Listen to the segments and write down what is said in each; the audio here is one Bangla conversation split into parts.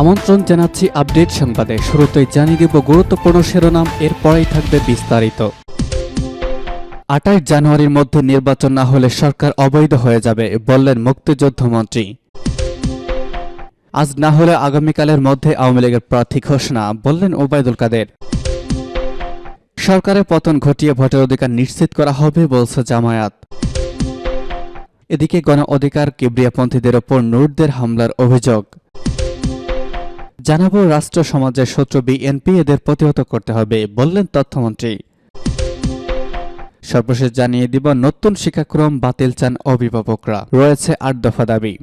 আমন্ত্রণ জানাচ্ছি আপডেট সংবাদে। শুরুতেই জানিয়ে দেব গুরুত্বপূর্ণ শিরোনাম, এরপরেই থাকবে বিস্তারিত। আঠাশ জানুয়ারির মধ্যে নির্বাচন না হলে সরকার অবৈধ হয়ে যাবে, বললেন মুক্তিযুদ্ধ মন্ত্রী। আজ না হলে আগামীকালের মধ্যে আওয়ামী লীগের প্রার্থী ঘোষণা, বললেন ওবায়দুল কাদের। সরকারের পতন ঘটিয়ে ভোটের অধিকার নিশ্চিত করা হবে, বলছে জামায়াত। এদিকে গণ অধিকার কিবরিয়াপন্থীদের ওপর নুরদের হামলার অভিযোগ। জানাব রাষ্ট্র, সমাজের শত্রু বিএনপি এদের প্রতিহত করতে হবে, বললেন তথ্যমন্ত্রী। সর্বশেষ জানিয়ে দিব, নতুন শিক্ষাক্রম বাতিল চান অভিভাবকরা, রয়েছে আট দফা দাবি।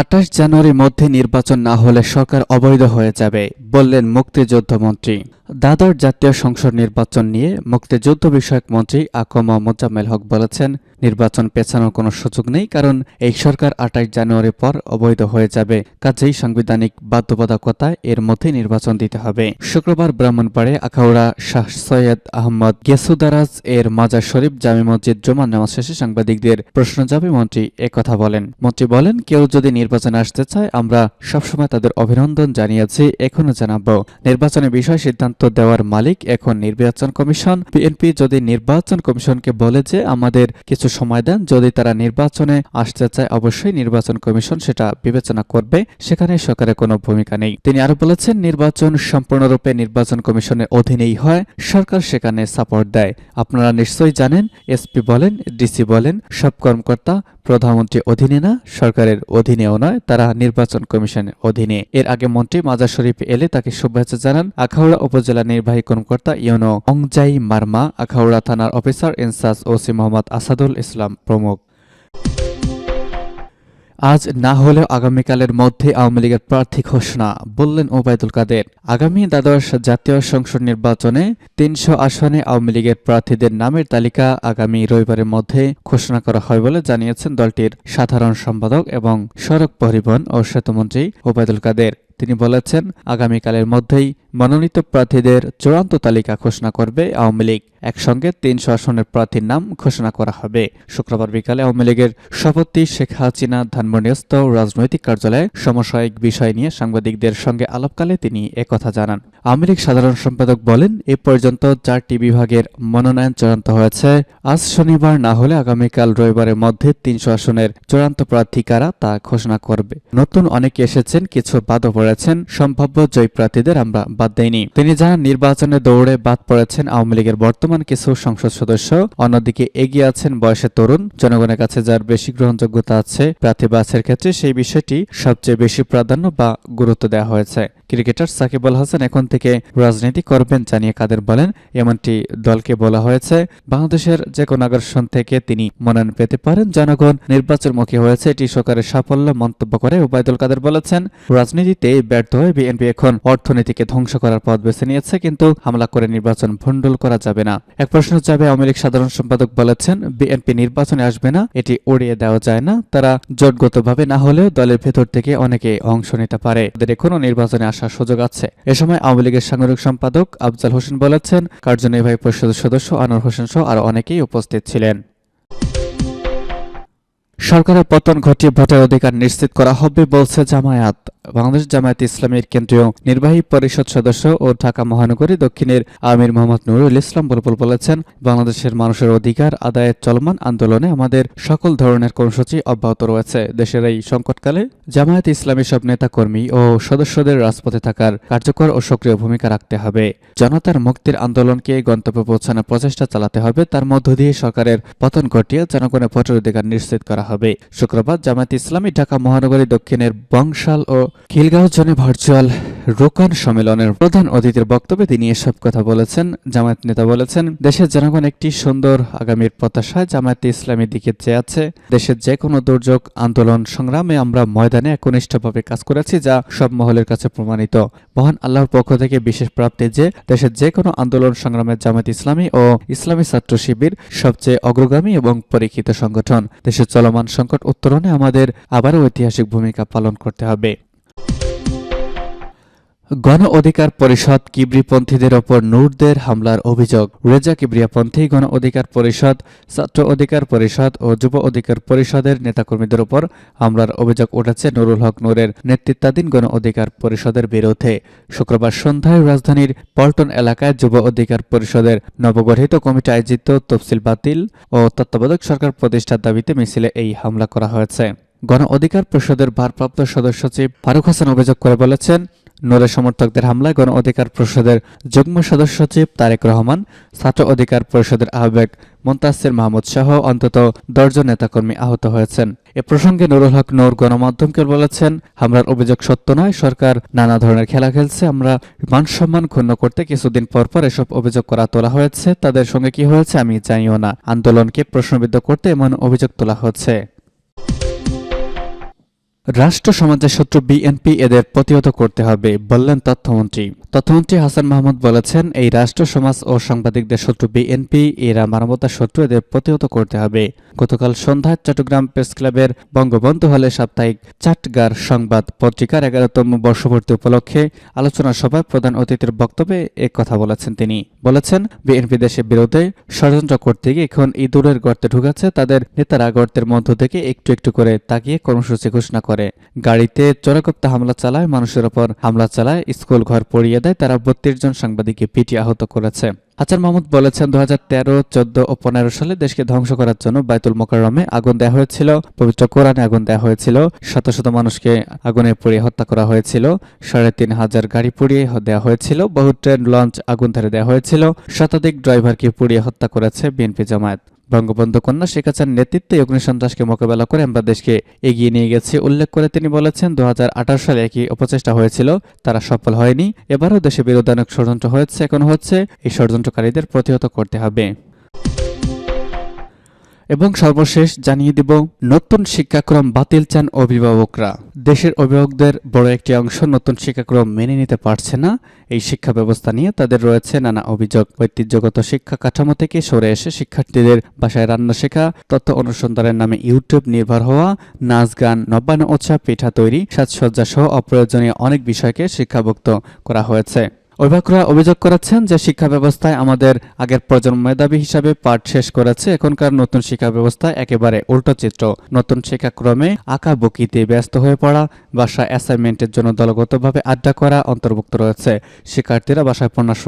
আঠাশ জানুয়ারির মধ্যে নির্বাচন না হলে সরকার অবৈধ হয়ে যাবে, বললেন মুক্তিযুদ্ধ মন্ত্রী দাদর জাতীয় সংসদ নির্বাচন নিয়ে মুক্তিযুদ্ধ বিষয়ক মন্ত্রী আকম মোজাম্মেল হক বলেছেন, নির্বাচন পেছানোর কোনো সুযোগ নেই কারণ এই সরকার আঠাশ জানুয়ারির পর অবৈধ হয়ে যাবে। কাজেই সাংবিধানিক বাধ্যবাধকতায় এর মধ্যে নির্বাচন দিতে হবে। শুক্রবার ব্রাহ্মণপাড়ে আখাউড়া শাহ সৈয়দ আহমদ গেসুদারাজ এর মাজার শরীফ জামে মসজিদ জমা নেওয়া শেষে সাংবাদিকদের প্রশ্ন যাবে মন্ত্রী একথা বলেন। মন্ত্রী বলেন, কেউ যদি নির্বাচনে আসতে চায়, আমরা সবসময় তাদের অভিনন্দন জানিয়েছি, এখনও জানাব। নির্বাচনের বিষয় সিদ্ধান্ত দেওয়ার মালিক এখন নির্বাচন কমিশন। বিএনপি যদি নির্বাচন কমিশনকে বলে যে আমাদের কিছু সময় দেন, যদি তারা নির্বাচনে আসতে চায়, অবশ্যই নির্বাচন কমিশন সেটা বিবেচনা করবে। সেখানে সরকারের কোনো ভূমিকা নেই। তিনি আরও বলেছেন, নির্বাচন সম্পূর্ণরূপে নির্বাচন কমিশনের অধীনেই হয়। সরকার সেখানে সাপোর্ট দেয়। আপনারা নিশ্চয়ই জানেন, এসপি বলেন, ডিসি বলেন, সব কর্মকর্তা প্রধানমন্ত্রী অধীনে না, সরকারের অধীনেও নয়, তারা নির্বাচন কমিশনের অধীনে। এর আগে মন্ত্রী মাজার শরীফ এলে তাকে শুভেচ্ছা জানান আখাউড়া উপজেলা নির্বাহী কর্মকর্তা ইয়নো অংজাই মার্মা, আখাউড়া থানার officer in charge OC Mohammad Asadul Islam প্রমুখ। আজ না হলেও আগামীকালের মধ্যে আওয়ামী লীগের প্রার্থী ঘোষণা, বললেন ওবায়দুল কাদের। আগামী দ্বাদশ জাতীয় সংসদ নির্বাচনে তিনশো আসনে আওয়ামী লীগের প্রার্থীদের নামের তালিকা আগামী রবিবারের মধ্যে ঘোষণা করা হয় বলে জানিয়েছেন দলটির সাধারণ সম্পাদক এবং সড়ক পরিবহন ও সেতুমন্ত্রী ওবায়দুল কাদের। তিনি বলেছেন, আগামীকালের মধ্যেই মনোনীত প্রার্থীদের চূড়ান্ত তালিকা ঘোষণা করবে আওয়ামী লীগ। একসঙ্গে তিনশো আসনের প্রার্থীর নাম ঘোষণা করা হবে। শুক্রবার বিকালে আওয়ামী লীগের সভাপতি শেখ হাসিনা ধানমন্ডিস্থ রাজনৈতিক কার্যালয়ে সমসাময়িক বিষয় নিয়ে সাংবাদিকদের সঙ্গে আলাপকালে তিনি একথা জানান। আওয়ামী লীগ সাধারণ সম্পাদক বলেন, এ পর্যন্ত চারটি বিভাগের মনোনয়ন চূড়ান্ত হয়েছে। আজ শনিবার না হলে আগামীকাল রবিবারের মধ্যে তিনশো আসনের চূড়ান্ত প্রার্থী কারা তা ঘোষণা করবে। নতুন অনেকে এসেছেন, কিছু বাদও পড়েছেন। সম্ভাব্য জয়ী প্রার্থীদের আমরা বাদ দেয়নি। তিনি জানান, নির্বাচনে দৌড়ে বাদ পড়েছেন আওয়ামী লীগের বর্তমান কিছু সংসদ সদস্য। অন্যদিকে এগিয়ে আছেন বয়সে তরুণ। জনগণের কাছে যার বেশি গ্রহণযোগ্যতা আছে, প্রার্থী বাছের ক্ষেত্রে সেই বিষয়টি সবচেয়ে বেশি প্রাধান্য বা গুরুত্ব দেওয়া হয়েছে। ক্রিকেটার সাকিব আল হাসান এখন থেকে রাজনীতি করবেন জানিয়ে কাদের বলেন, এমনটি দলকে বলা হয়েছে। বাংলাদেশের যে কোনো আকর্ষণ থেকে তিনি মনোনয়ন পেতে পারেন। জনগণ নির্বাচনমুখী হয়েছে, এটি সরকারের সাফল্য মন্তব্য করে। ওবায়দুল কাদের বলেছেন, রাজনীতিতে ব্যর্থ হয়ে বিএনপি এখন অর্থনীতিকে ধ্বংস করার পথ বেছে নিয়েছে, কিন্তু হামলা করে নির্বাচন ভণ্ডুল করা যাবে না। এক প্রশ্ন যাবে আওয়ামী লীগ সাধারণ সম্পাদক বলেছেন, বিএনপি নির্বাচনে আসবে না, এটি উড়িয়ে দেওয়া যায় না। তারা জোটগতভাবে না হলেও দলের ভেতর থেকে অনেকে অংশ নিতে পারে। তাদের এখনও নির্বাচনে আসার সুযোগ আছে। এ সময় আওয়ামী লীগের সাংগঠনিক সম্পাদক আফজাল হোসেন বলেছেন কার্যনির্বাহী পরিষদের সদস্য আনোয়ার হোসেন সহ আরও অনেকেই উপস্থিত ছিলেন। সরকারের পতন ঘটিয়ে ভোটের অধিকার নিশ্চিত করা হবে বলছে জামায়াত। বাংলাদেশ জামায়াত ইসলামের কেন্দ্রীয় নির্বাহী পরিষদ সদস্য ও ঢাকা মহানগরী দক্ষিণের আমির মোহাম্মদ নুরুল ইসলাম বুলবুল বলেছেন, বাংলাদেশের মানুষের অধিকার আদায়ের চলমান আন্দোলনে আমাদের সকল ধরনের কর্মসূচি অব্যাহত রয়েছে। দেশের এই সংকটকালে জামায়াত ইসলামী সব নেতাকর্মী ও সদস্যদের রাজপথে থাকার কার্যকর ও সক্রিয় ভূমিকা রাখতে হবে। জনতার মুক্তির আন্দোলনকে গন্তব্যে পৌঁছানোর প্রচেষ্টা চালাতে হবে। তার মধ্য দিয়ে সরকারের পতন ঘটিয়ে জনগণের ভোটের অধিকার নিশ্চিত করা হবে। শুক্রবার জামায়াত ইসলামী ঢাকা মহানগরী দক্ষিণের বংশাল ও খিলগাঁও জনে ভার্চুয়াল রোকান সম্মেলনের প্রধান অতিথির বক্তব্যে তিনি এসব কথা বলেছেন। জামায়াত নেতা বলেছেন, দেশের জনগণ একটি সুন্দর আগামীর প্রত্যাশায় জামায়াত ইসলামীর দিকে চেয়ে আছে। দেশের যে কোনো দুর্যোগ, আন্দোলন, সংগ্রামে আমরা ময়দানে একনিষ্ঠভাবে কাজ করেছি যা সব মহলের কাছে প্রমাণিত। মহান আল্লাহর পক্ষ থেকে বিশেষ প্রাপ্তি যে দেশের যে কোনো আন্দোলন, সংগ্রামে জামায়াত ইসলামী ও ইসলামী ছাত্র শিবির সবচেয়ে অগ্রগামী এবং পরীক্ষিত সংগঠন। দেশের চলমান সংকট উত্তরণে আমাদের আবারও ঐতিহাসিক ভূমিকা পালন করতে হবে। গণ অধিকার পরিষদ কিবরিপন্থীদের ওপর নূরদের হামলার অভিযোগ। রেজা কিবরিয়াপন্থী গণ অধিকার পরিষদ, ছাত্র অধিকার পরিষদ ও যুব অধিকার পরিষদের নেতাকর্মীদের ওপর হামলার অভিযোগ উঠেছে নুরুল হক নূরের নেতৃত্বাধীন গণ অধিকার পরিষদের বিরুদ্ধে। শুক্রবার সন্ধ্যায় রাজধানীর পল্টন এলাকায় যুব অধিকার পরিষদের নবগঠিত কমিটি আয়োজিত তফসিল বাতিল ও তত্ত্বাবধায়ক সরকার প্রতিষ্ঠার দাবিতে মিছিলে এই হামলা করা হয়েছে। গণ অধিকার পরিষদের ভারপ্রাপ্ত সদস্য সচিব ফারুক হাসান অভিযোগ করে বলেছেন নূরের সমর্থকদের হামলায় গণ অধিকার পরিষদের যুগ্ম সদস্য সচিব তারেক রহমান, ছাত্র অধিকার পরিষদের আহ্বায়ক মোন্তাসির মাহমুদ সহ অন্তত দশজন নেতাকর্মী আহত হয়েছেন। এ প্রসঙ্গে নুরুল হক নূর গণমাধ্যমকে বলেছেন, হামলার অভিযোগ সত্য নয়, সরকার নানা ধরনের খেলা খেলছে, আমরা মান সম্মান ক্ষুণ্ণ করতে কিছুদিন পর পর এসব অভিযোগ করা তোলা হয়েছে। তাদের সঙ্গে কি হয়েছে আমি জানিও না। আন্দোলনকে প্রশ্নবিদ্ধ করতে এমন অভিযোগ তোলা হচ্ছে। রাষ্ট্র, সমাজের শত্রু বিএনপি এদের প্রতিহত করতে হবে বললেন তথ্যমন্ত্রী। তথ্যমন্ত্রী হাসান মাহমুদ বলেছেন, এই রাষ্ট্র, সমাজ ও সাংবাদিকদের শত্রু বিএনপি, এরা মানবতার শত্রু, এদের প্রতিহত করতে হবে। গতকাল সন্ধ্যায় চট্টগ্রাম প্রেস ক্লাবের বঙ্গবন্ধু হলে সাপ্তাহিক চাটগার সংবাদ পত্রিকার এগারোতম বর্ষপূর্তি উপলক্ষে আলোচনা সভায় প্রধান অতিথির বক্তব্যে এ কথা বলেছেন তিনি। বলেছেন, বিএনপি দেশের বিরুদ্ধে ষড়যন্ত্র করতে গিয়ে এখন ইঁদুরের গর্তে ঢুকাচ্ছে তাদের নেতারা গর্তের মধ্য থেকে একটু একটু করে তাকিয়ে কর্মসূচি ঘোষণা করে গাড়িতে চোরাকপ্তা হামলা চালায়, মানুষের ওপর হামলা চালায়, স্কুল ঘর পড়িয়ে দেয়, তারা বত্রিশ জন সাংবাদিককে পিটিয়ে আহত করেছে। হাসান মাহমুদ বলেছেন দু হাজার তেরো, চোদ্দ ও পনেরো সালে দেশকে ধ্বংস করার জন্য বাইতুল মোকাররমে আগুন দেওয়া হয়েছিল, পবিত্র কোরআনে আগুন দেওয়া হয়েছিল, শত শত মানুষকে আগুনে পুড়িয়ে হত্যা করা হয়েছিল, সাড়ে তিন হাজার গাড়ি পুড়িয়ে দেওয়া হয়েছিল, বহু ট্রেন লঞ্চ আগুন ধরে দেওয়া হয়েছিল, শতাধিক ড্রাইভারকে পুড়িয়ে হত্যা করেছে বিএনপি জামায়াত। বঙ্গবন্ধু কন্যা শেখ হাসিনার নেতৃত্বে অগ্নিসন্ত্রাসকে মোকাবেলা করে আমরা দেশকে এগিয়ে নিয়ে গেছে উল্লেখ করে তিনি বলেছেন দু হাজার আঠারো সালে একই অপচেষ্টা হয়েছিল, তারা সফল হয়নি। এবারও দেশে বিরোধানক ষড়যন্ত্র হয়েছে, এখন হচ্ছে এই ষড়যন্ত্রকারীদের প্রতিহত করতে হবে। এবং সর্বশেষ জানিয়ে দিব, নতুন শিক্ষাক্রম বাতিল চান অভিভাবকরা। দেশের অভিভাবকদের বড় একটি অংশ নতুন শিক্ষাক্রম মেনে নিতে পারছে না। এই শিক্ষা ব্যবস্থা নিয়ে তাদের রয়েছে নানা অভিযোগ। ঐতিহ্যগত শিক্ষা কাঠামো থেকে সরে এসে শিক্ষার্থীদের বাসায় রান্না শেখা, তথ্য অনুসন্ধানের নামে ইউটিউব নির্ভর হওয়া, নাচ গান নবান্ন উৎসব, পিঠা তৈরি, সাজসজ্জা সহ অপ্রয়োজনীয় অনেক বিষয়কে শিক্ষাভুক্ত করা হয়েছে। অভিভাবকরা অভিযোগ করেছেন যে শিক্ষা ব্যবস্থায় আমাদের আগের প্রজন্ম মেধাবী হিসাবে পাঠ শেষ করেছে। এখনকার নতুন শিক্ষা ব্যবস্থায় একেবারে উল্টো চিত্র। নতুন শিক্ষাক্রমে আঁকা, বকিতে ব্যস্ত হয়ে পড়া বাসা অ্যাসাইনমেন্টের জন্য দলগতভাবে আড্ডা করা অন্তর্ভুক্ত রয়েছে। শিক্ষার্থীরা বাসায় পড়াশ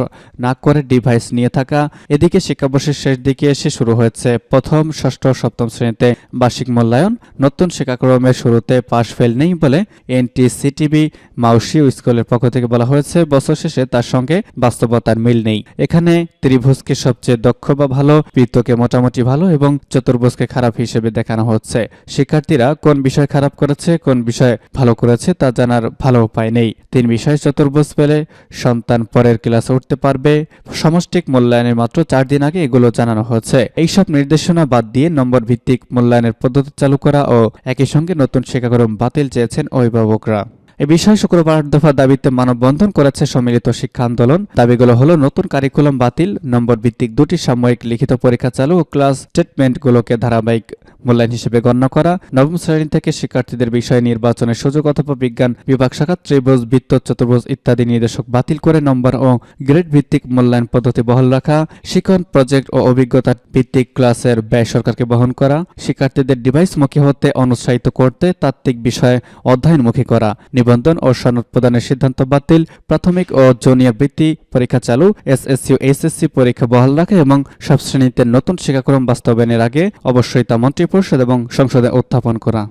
না করে ডিভাইস নিয়ে থাকা। এদিকে শিক্ষাবর্ষের শেষ দিকে এসে শুরু হয়েছে প্রথম, ষষ্ঠ, সপ্তম শ্রেণীতে বার্ষিক মূল্যায়ন। নতুন শিক্ষাক্রমের শুরুতে পাশ ফেল নেই বলে এনটিসিটিবি মাউসি স্কুলের পক্ষ থেকে বলা হয়েছে, বছর শেষে তার সঙ্গে বাস্তবতার মিল নেই। এখানে ত্রিভুজকে সবচেয়ে দক্ষ বা ভালো, বৃত্তকে মোটামুটি ভালো এবং চতুর্ভুজকে খারাপ হিসেবে দেখানো হচ্ছে। শিক্ষার্থীরা কোন বিষয় খারাপ করেছে, কোন বিষয় ভালো করেছে তা জানার ভালো উপায় নেই। তিন বিষয় চতুর্ভুজ পেলে সন্তান পরের ক্লাসে উঠতে পারবে। সমষ্টিক মূল্যায়নের মাত্র চার দিন আগে এগুলো জানানো হয়েছে। এইসব নির্দেশনা বাদ দিয়ে নম্বর ভিত্তিক মূল্যায়নের পদ্ধতি চালু করা ও একই সঙ্গে নতুন শিক্ষাক্রম বাতিল চেয়েছেন অভিভাবকরা। এ বিষয়ে শুক্রবার আট দফা দাবিতে মানববন্ধন করেছে সম্মিলিত শিক্ষা আন্দোলন। দাবিগুলো হলো, নতুন কারিকুলাম বাতিল, নম্বর ভিত্তিক দুটি সাময়িক লিখিত পরীক্ষা চালু ও ক্লাস স্টেটমেন্টগুলোকে ধারাবাহিক মূল্যায়ন হিসেবে গণ্য করা। নবম শ্রেণি থেকে শিক্ষার্থীদের বিষয় নির্বাচনের সুযোগ অথবা বিজ্ঞান বিভাগ শাখা, ত্রিভুজ বৃত্ত চতুর্ভুজ ইত্যাদি নির্দেশক বাতিল করে নম্বর ও গ্রেড ভিত্তিক মূল্যায়ন পদ্ধতি বহাল রাখা শিক্ষণ প্রজেক্ট ও অভিজ্ঞতা ভিত্তিক ক্লাসের ব্যয় সরকারকে বহন করা, শিক্ষার্থীদের ডিভাইসমুখী হতে অনুৎসাহিত করতে তাত্ত্বিক বিষয়ে অধ্যয়নমুখী করা নিবন্ধন ও সনদ প্রদানের সিদ্ধান্ত বাতিল, প্রাথমিক ও জুনিয়র বৃত্তি পরীক্ষা চালু, এসএসসি ও এসএসসি পরীক্ষা বহাল রাখা এবং সব শ্রেণীতে নতুন শিক্ষাক্রম বাস্তবায়নের আগে অবশ্যই তা মন্ত্রিপরিষদ এবং সংসদে উত্থাপন করা।